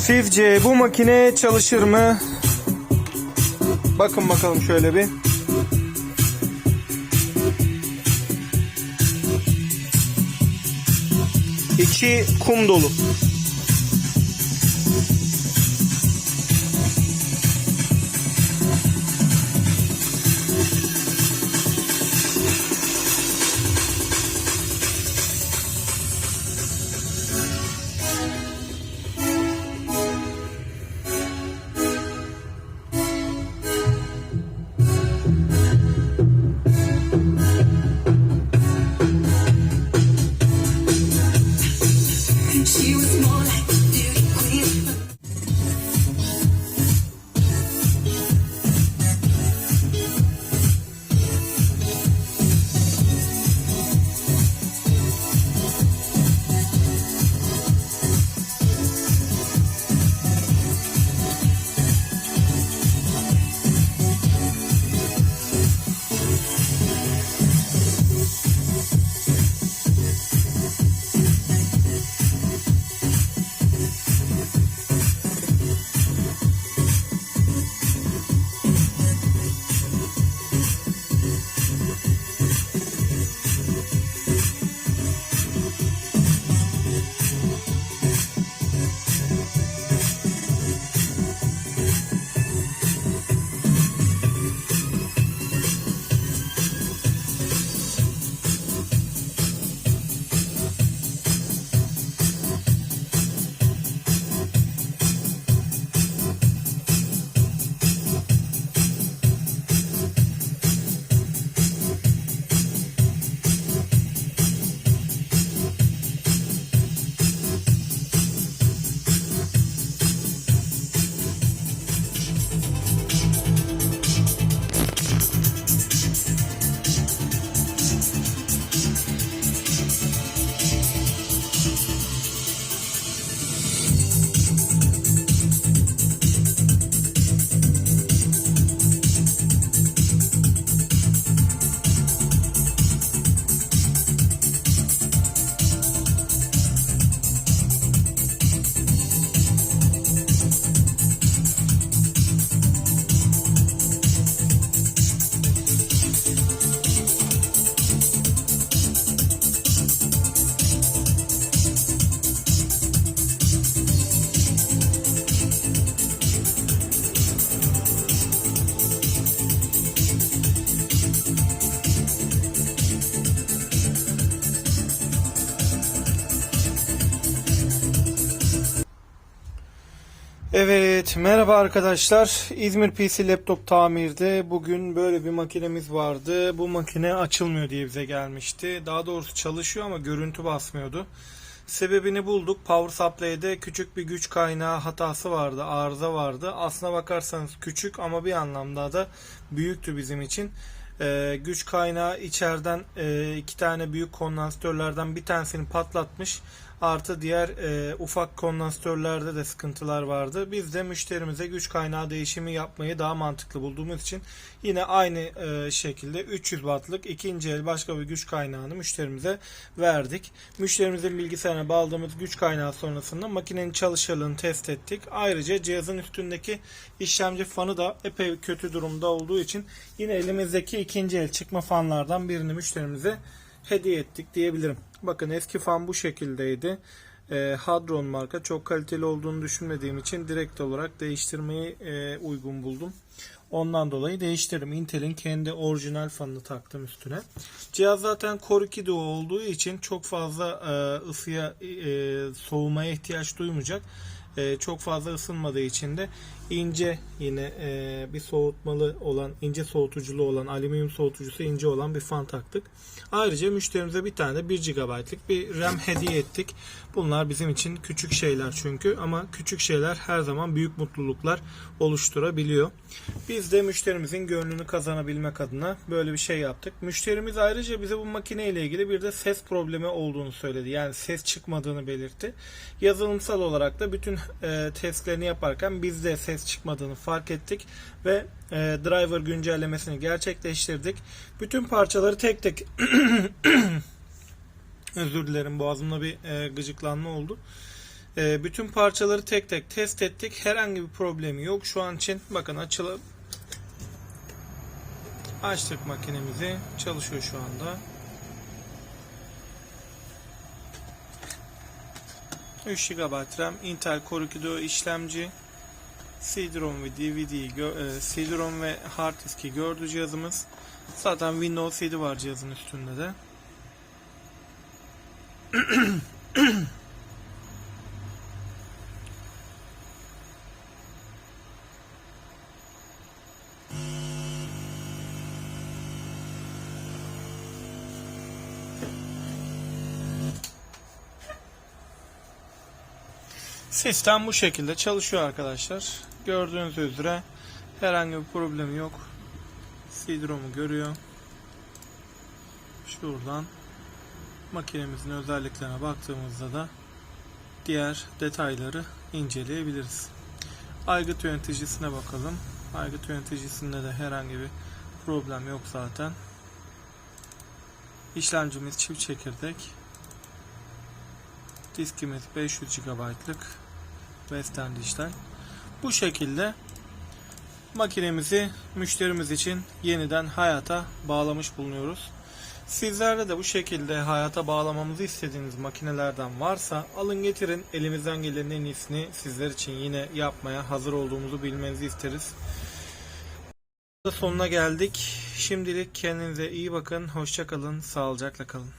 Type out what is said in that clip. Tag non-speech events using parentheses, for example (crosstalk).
Sizce bu makine çalışır mı? Bakın bakalım şöyle bir. İçi kum dolu. Evet, merhaba arkadaşlar. İzmir PC Laptop Tamir'de bugün böyle bir makinemiz vardı. Bu makine açılmıyor diye bize gelmişti. Daha doğrusu çalışıyor ama görüntü basmıyordu. Sebebini bulduk. Power Supply'de küçük bir güç kaynağı hatası vardı, arıza vardı. Aslına bakarsanız küçük ama bir anlamda da büyüktü bizim için. Ee, güç kaynağı içeriden e, iki tane büyük kondansatörlerden bir tanesini patlatmış. Artı diğer e, ufak kondansatörlerde de sıkıntılar vardı. Biz de müşterimize güç kaynağı değişimi yapmayı daha mantıklı bulduğumuz için yine aynı e, şekilde 300 wattlık ikinci el başka bir güç kaynağını müşterimize verdik. Müşterimizin bilgisayarına bağladığımız güç kaynağı sonrasında makinenin çalışırlığını test ettik. Ayrıca cihazın üstündeki işlemci fanı da epey kötü durumda olduğu için yine elimizdeki ikinci el çıkma fanlardan birini müşterimize hediye ettik diyebilirim. Bakın eski fan bu şekildeydi. E, Hadron marka çok kaliteli olduğunu düşünmediğim için direkt olarak değiştirmeyi e, uygun buldum. Ondan dolayı değiştirdim. Intel'in kendi orijinal fanını taktım üstüne. Cihaz zaten Core 2 Duo olduğu için çok fazla e, ısıya, e, soğumaya ihtiyaç duymayacak. Çok fazla ısınmadığı için de ince yine e, bir soğutmalı olan ince soğutuculu olan alüminyum soğutucusu ince olan bir fan taktık. Ayrıca müşterimize bir tane de 1 GB'lık bir RAM hediye ettik. Bunlar bizim için küçük şeyler çünkü ama küçük şeyler her zaman büyük mutluluklar oluşturabiliyor. Biz de müşterimizin gönlünü kazanabilmek adına böyle bir şey yaptık. Müşterimiz ayrıca bize bu makine ile ilgili bir de ses problemi olduğunu söyledi. Yani ses çıkmadığını belirtti. Yazılımsal olarak da bütün e, testlerini yaparken biz de ses çıkmadığını fark ettik ve e, driver güncellemesini gerçekleştirdik. Bütün parçaları tek tek (coughs) özür dilerim boğazımda bir e, gıcıklanma oldu. Ee, bütün parçaları tek tek test ettik. Herhangi bir problemi yok şu an için. Bakın açılıp açtık makinemizi. Çalışıyor şu anda. 3 GB RAM, Intel Core 2 Duo işlemci, CD-ROM ve DVD, gö- e, CD-ROM ve hard diski gördü cihazımız. Zaten Windows 7 var cihazın üstünde de. (clears throat) Sistem bu şekilde çalışıyor arkadaşlar. Gördüğünüz üzere herhangi bir problemi yok. CD-ROM'u görüyor. Şuradan makinemizin özelliklerine baktığımızda da diğer detayları inceleyebiliriz. Aygıt yöneticisine bakalım. Aygıt yöneticisinde de herhangi bir problem yok zaten. İşlemcimiz çift çekirdek. Diskimiz 500 GB'lık Western Digital. Bu şekilde makinemizi müşterimiz için yeniden hayata bağlamış bulunuyoruz. Sizlerde de bu şekilde hayata bağlamamızı istediğiniz makinelerden varsa alın getirin. Elimizden gelenin en iyisini sizler için yine yapmaya hazır olduğumuzu bilmenizi isteriz. Sonuna geldik. Şimdilik kendinize iyi bakın. Hoşça kalın. Sağlıcakla kalın.